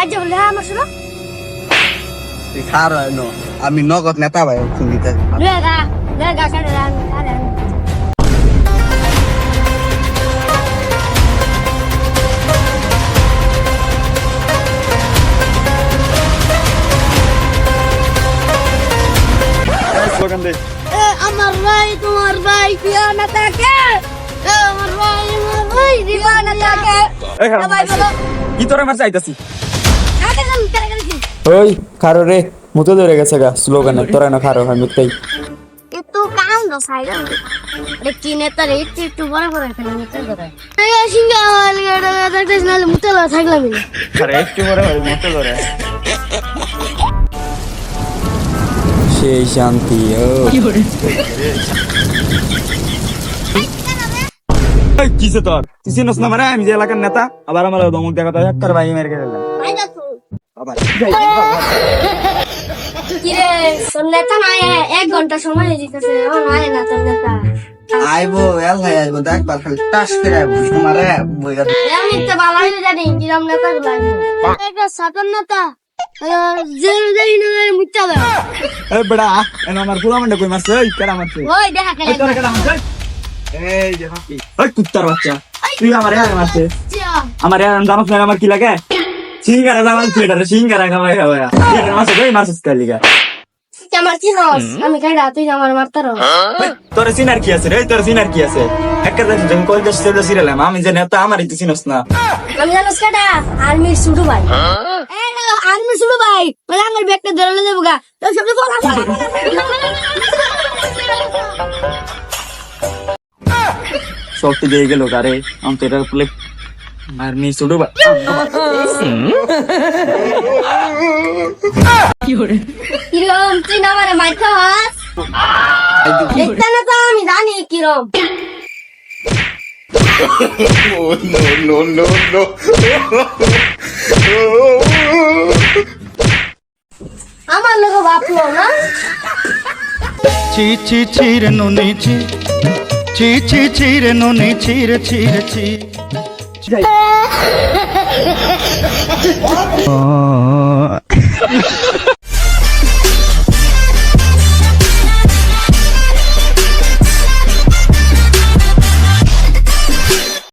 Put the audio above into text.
আমার শুনো। খার হয় আমি নগদ নেতা ভাই এ আমার ভাই তোমার ভাই থাকে এ আমার ভাই আমার ভাই খারাপ ভাই কি তোরা মার চাইতাছি ওই খারো রে মুতে ধরে গেছে গা স্লোগানে তোরা না খারো হয় একটু কাম দো সাইড আরে কি নেতা রে একটু একটু বড় বড় এখানে নেতা ধরে। এই সিঙ্গা হল গেড়া দেখতেছ না মুতে লা থাকলাম আরে একটু করে হয় মতে ধরে। সেই শান্তি ও। এই কিসে তোর? তুই চিনস না মানে? আমি যে এলাকার নেতা আবার আমার দমক দেখা তো একটার ভাই মেরে গেলাম বাবা না এক ঘণ্টা সময় দিতেছে এখন আয় না তোর আইবো এল ভাই আইবো দেখবার খালি টাস করে আইবো তোমারে বইয়া আমি তো ভালো হইলে জানি কিরম নেতা গুলো একটা সাতন নেতা যে দেই না মুচ্চা দাও এই বেড়া এন আমার পুরা মন্ডে কই মারছে? এই কেডা মারছে? ওই দেখা এই তোরা কেডা মারছে? এই যে হাকি ওই কুত্তার বাচ্চা। তুই আমার এর মারছে আমার এর জানাস না আমার কি লাগে? সিঙ্গারা জামাল থিয়েটারে সিঙ্গারা খাওয়া খাওয়া থিয়েটার মারছে কই মারছিস কালি গা আমার কি নস আমি খাই তুই আমার মারতারো তোর সিনার কি আছে রে তোর সিনার কি আছে একটা দেখ তুমি কল দেশ সেটা সিরালাম আমি যে নেতা আমার ইতি চিনস না আমি জানোস কেটা আর্মির শুরু ভাই আর্মির শুরু ভাই মানে আমার ব্যাগটা ধরে দেবো গা তো সবচেয়ে বড় শক্তি দিয়ে গেল গারে আমি তো এটা প্লে আর নি শুধু কিরম তুই না মানে মার খাওয়াস দেখতে না তো আমি জানি কিরম আমার লোক বাপলো না চি চি চিরে নুনি চি চি চি চিরে নুনি চিরে চিরে চি ও